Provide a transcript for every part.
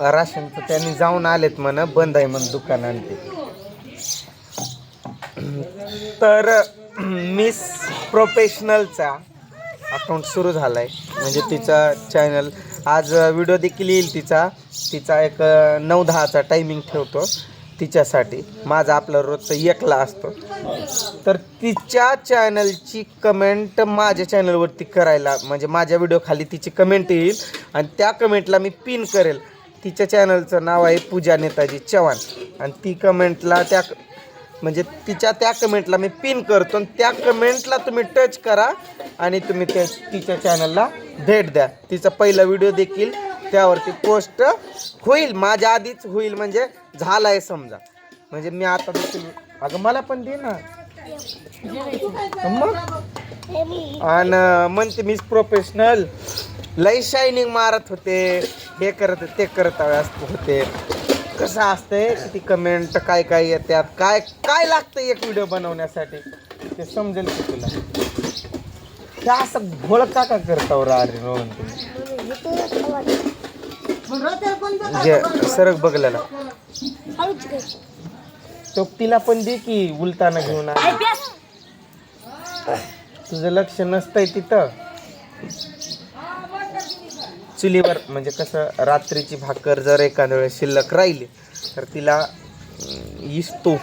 राशनचं त्यांनी जाऊन आलेत म्हण बंद आहे म्हण दुकान आणते तर मिस प्रोफेशनलचा अकाउंट सुरू झालाय. म्हणजे तिचा चॅनल आज व्हिडिओ देखील येईल तिचा. तिचा एक नऊ दहाचा टायमिंग ठेवतो तिच्यासाठी. माझा आपला रोजचा एकला असतो. तर तिच्या चॅनलची कमेंट माझ्या चॅनलवरती करायला म्हणजे माझ्या व्हिडिओ खाली तिची कमेंट येईल आणि त्या कमेंटला मी पिन करेल. तिच्या चॅनलचं नाव आहे पूजा नेताजी चव्हाण. आणि ती कमेंटला त्या म्हणजे तिच्या त्या कमेंटला मी पिन करतो आणि त्या कमेंटला तुम्ही टच करा आणि तुम्ही त्या तिच्या चॅनलला भेट द्या. तिचा पहिला व्हिडिओ देखील त्यावरती पोस्ट होईल. माझ्या आधीच होईल म्हणजे झाला आहे समजा. म्हणजे मी आता देखील अगं मला पण दे ना. मग? आणि म्हणते मीच प्रोफेशनल लई शायनिंग मारत होते. हे करत ते करत होते. कसं असतंय ती कमेंट काय काय येतात काय काय लागतं एक व्हिडिओ बनवण्यासाठी? ते समजेल की तुला. त्या असं घोळ का करता अरे रोहन तुम्ही जे सरक बघलेला. तो तिला पण दे की उलताना घेऊन. तुझं लक्ष नसतंय तिथं. चुलीवर म्हणजे कसं रात्रीची भाकर जर एखाद्या वेळेस शिल्लक राहिली तर तिला इस्तो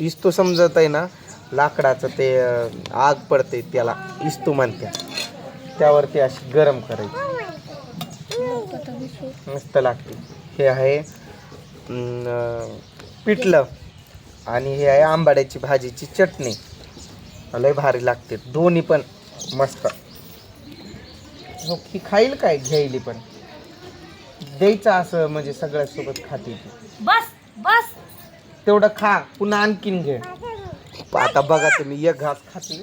इस्तो समजत आहे ना लाकडाचं ते आग पडते त्याला इस्तो म्हणते. त्यावरती अशी गरम करायची. मस्त लागते. हे आहे पिठलं. आणि हे आहे आंबाड्याची भाजीची चटणी. लय भारी लागते. दोन्ही पण मस्त. हो की खाईल काय घ्यायली पण? द्यायचं असं म्हणजे सगळ्यासोबत खाते ती. बस बस. तेवढं खा पुन्हा आणखीन घे. आता बघा तुम्ही एक घास खाते.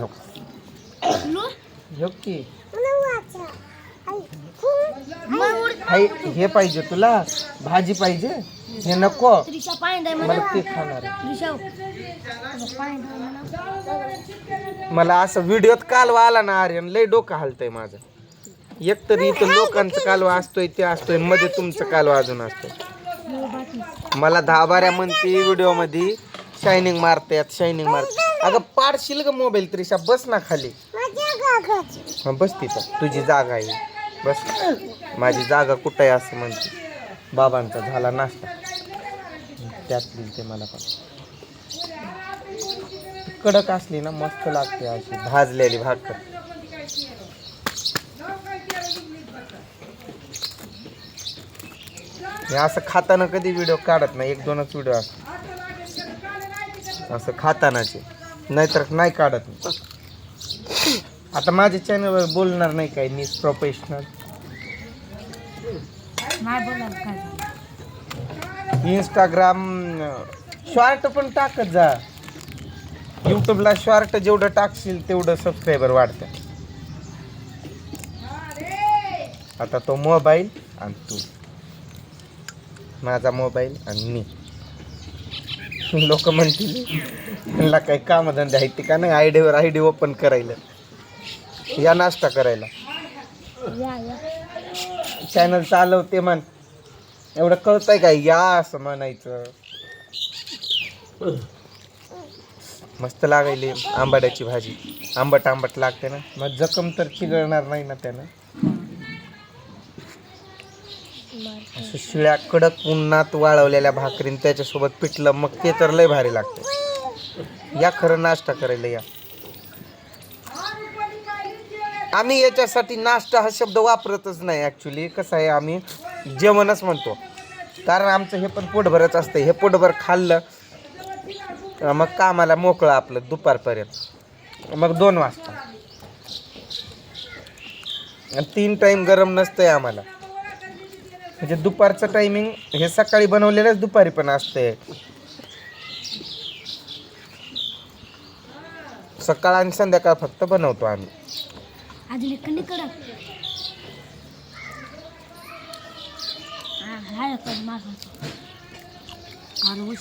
हो. की. हाय, हे पाहिजे तुला भाजी पाहिजे हे नको. मला ते खाणार मला असं व्हिडिओत कालवा आला ना आर्यन लय डोकं हलतंय माझं. एक तर इथं लोकांचं कालवा असतोय ते असतोयमध्ये तुमचं कालवा अजून असतोय. मला दहा बाऱ्या म्हणते व्हिडिओमध्ये शायनिंग मारतात शायनिंग मारते अगं पाडशील ग मोबाईल त्रिशा बस ना खाली. हा बस तिथं तुझी जागा आहे. बस. माझी जागा कुठं आहे असं म्हणते. बाबांचा झाला नाश्ता. त्यात ते मला पण. कडक असली ना मस्त लागते अशी भाजलेली भाकर. मी असं खाताना कधी व्हिडिओ काढत नाही. एक दोनच व्हिडिओ असतो असं खातानाचे. नाहीतर नाही काढत नाही आता माझ्या चॅनलवर बोलणार नाही काही मी प्रोफेशनल नाही बोलायला काय झालं. इंस्टाग्राम शॉर्ट पण टाकत जा. यूट्यूबला शॉर्ट जेवढं टाकशील तेवढं सबस्क्रायबर वाढतं आता तो मोबाईल आणि तू. माझा मोबाईल आणि मी. लोक म्हणतील त्यांना काही कामधंदे आहेत ते का? नाही आयडीवर आय डी ओपन करायला. या नाश्ता करायला. चॅनल चालवते म्हण. एवढं कळतंय काय या असं म्हणायचं. मस्त लागायली आंबाड्याची भाजी. आंबट आंबट लागते ना. मग जखम तर चिघळणार नाही ना त्यानं. असं शिळ्या कडक उन्हात वाळवलेल्या भाकरीन त्याच्यासोबत पिठलं मग ते तर लय भारी लागते. या खरं नाश्ता करायला या. आम्ही याच्यासाठी नाश्ता हा शब्द वापरतच नाही ॲक्च्युली कसं आहे आम्ही जेवणच म्हणतो. कारण आमचं हे पण पोटभरच असतं हे पोटभर खाल्लं मग कामाला मोकळं आपलं दुपारपर्यंत. मग दोन वाजता. तीन टाईम गरम नसतंय आम्हाला. म्हणजे दुपारचं टायमिंग हे सकाळी बनवलेलंच दुपारी पण असते सकाळ आणि संध्याकाळ फक्त बनवतो आम्ही.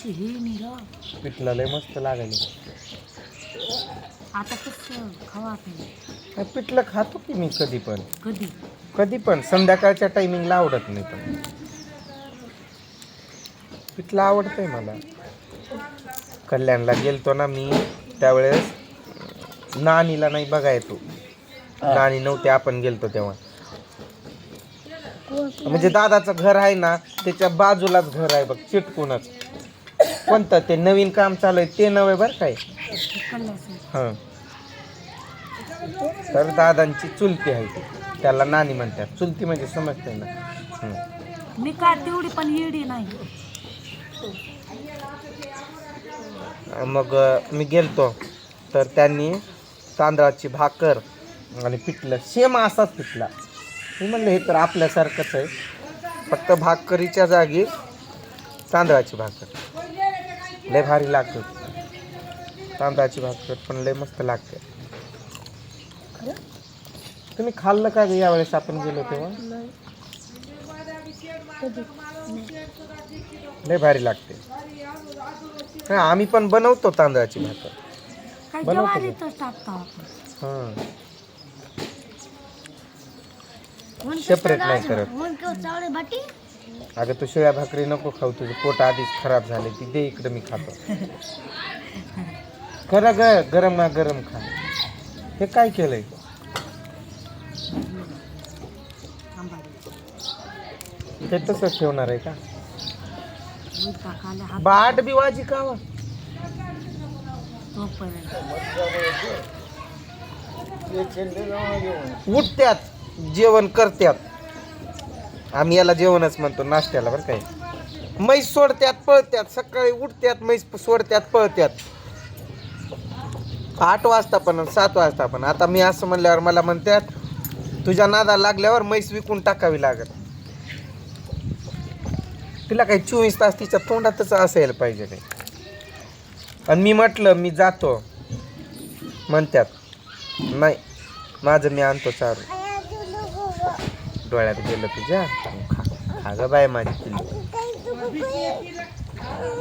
हे नाही र पिठलं लय मस्त लागायला. आता कसं खावा पिठलं खातो की मी कधी पण? कधी? कधी पण. संध्याकाळच्या टायमिंगला आवडत नाही पण. पिठलं आवडतंय मला. कल्याणला गेलतो ना मी त्यावेळेस नानीला नाही बघा येतो नानी नव्हते आपण गेलतो तेव्हा. म्हणजे दादाचं घर आहे ना त्याच्या बाजूलाच घर आहे बघ चिटकूनच. कोणतं ते नवीन काम चालू आहे ते नव्हे बरं काय? हां. तर दादांची चुलती आहे ती. त्याला नानी म्हणतात. चुलती म्हणजे समजते ना. हं. मी काय तेवढी पण येडी नाही. मग अ, मी गेलतो. तर त्यांनी तांदळाची भाकर आणि पिठलं. सेम असाच पिठला. मी म्हणलं हे तर आपल्यासारखंच आहे. फक्त भाकरीच्या जागी तांदळाची भाकर. लय भारी लागते. तांदळाची भाकर पण लय मस्त लागते. तुम्ही खाल्लं का ग यावेळेस आपण गेलो तेव्हा? लय भारी लागते. हा आम्ही पण बनवतो तांदळाची भाकर. बनवतो हां. सेपरेट नाही करत. अगं तू शिळ्या भाकरी नको खाऊ तुझे पोट आधीच खराब झाले ती दे इकडे मी खातो. खरं ग गरम ना गरम खा. हे काय केलंय? ते तसंच ठेवणार आहे का? बाट बिवाजी खावा. तोपर्यंत. उठत्यात. जेवण करत्यात. आम्ही याला जेवणच म्हणतो नाश्त्याला बरं काय म्हैस सोडत्यात पळत्यात सकाळी उठत्यात म्हैस सोडत्यात पळत्यात. आठ वाजता पण सात वाजता पण. आता मी असं म्हणल्यावर मला म्हणतात तुझ्या नादा लागल्यावर म्हैस विकून टाकावी लागत तिला काही चोवीस तास तिच्या तोंडातच असायला पाहिजे काही आणि मी म्हटलं मी जातो. म्हणतात नाही माझं मी आणतो चारू डोळ्यात गेलं तुझ्या? खा खा ग बाय माझी पिल्ली.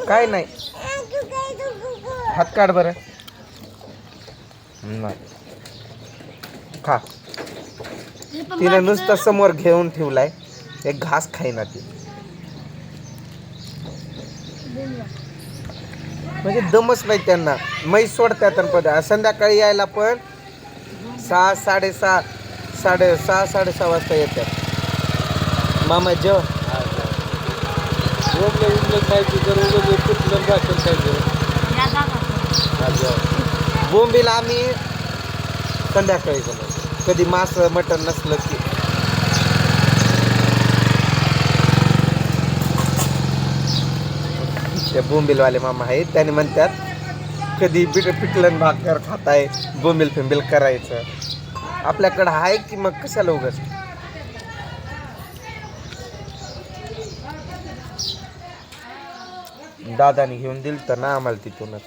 काय नाही. हात काढ बरं. खा. तिने नुसतं समोर घेऊन ठेवलाय. एक घास खाईना ती. म्हणजे दमच नाही त्यांना. मै सोडतात तर पण. संध्याकाळी यायला पण सहा साडेसहा साडे सहा साडेसहा वाजता येतात. मामा जेव. या जागा. बोंबीला आम्ही संध्याकाळी बनवतो कधी मास मटण नसलं की. ते बोंबीलवाले मामा आहेत. त्याने म्हणतात कधी पिठ पिठलं भाकर खाताय बोंबील फिंबील करायचं. आपल्याकडं आहे की मग कशाला उगाच? दादाने घेऊन दिलं तर ना आम्हाला तिथूनच.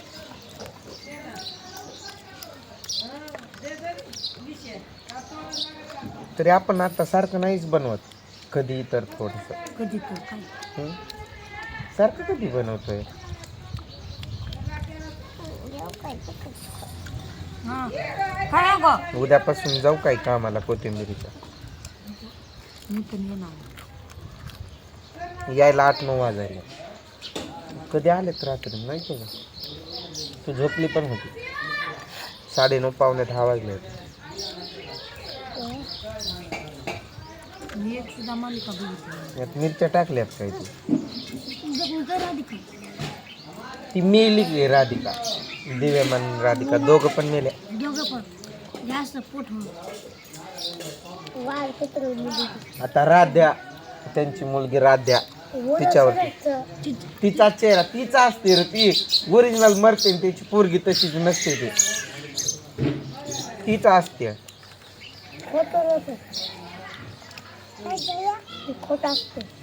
तरी आपण आता सारखं नाहीच बनवत. कधी तर थोडस. कधी तर काय? सारखं कधी बनवतोय? हा. काय गं. उद्यापासून जाऊ काय कामाला कोथिंबिरीच्या मी पण येणार. यायला आठ नऊ वाजायला. कधी आलेत रात्री नाही का? तू झोपली पण होती. साडेनऊ पावणे दहा वाजले होते. मी एक सुद्धा मालिका बघितली यात मिरच्या टाकल्यात काय तू? ती मेली की राधिका. दिव्यमान राधिका. दोघं पण मेल्या. दोघं पण. जास्त पोट आता राध्या त्यांची मुलगी राध्या तिच्यावरती. तिचा चेहरा तिचा असते रे ती. ओरिजिनल मरते आणि त्याची पोरगी तशीच नसते ती. तिचा असते.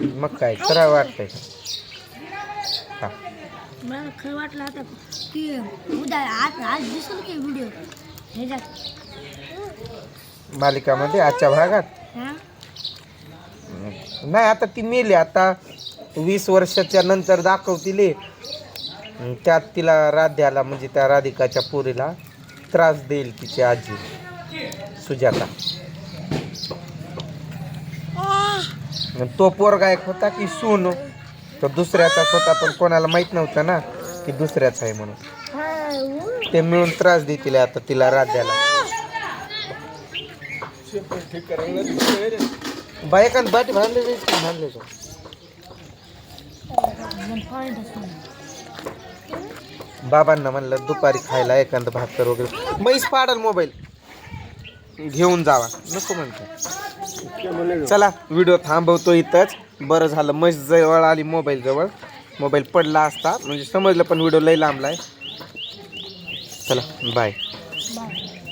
मग काय खरं वाटतंय. मला खरं वाटलं आता की उद्या आज आज दिसेल की व्हिडिओ मालिकामध्ये आजच्या भागात? नाही आता ती मेली आता वीस वर्षाच्या नंतर दाखवतील त्यात तिला राध्याला म्हणजे त्या राधिकाच्या पोरीला त्रास देईल तिची आजी सुजाता. तो पोरगा एक होता की सून. तो दुसऱ्याचाच होता पण कोणाला माहीत नव्हतं ना की दुसऱ्याचा आहे म्हणून. ते मिळून त्रास देतील आता तिला राज्याला बायकांत बाटी भांडले भांडले बाबांना म्हणलं दुपारी खायला एखादं भाकर वगैरे. म्हैस पाडल मोबाईल. घेऊन जावा. नको म्हणतो. चला व्हिडिओ थांबवतो इथंच. बरं झालं म्हैस जवळ आली मोबाईल जवळ. मोबाईल पडला असता. म्हणजे समजलं पण व्हिडिओ लई लांबलाय चला बाय बाय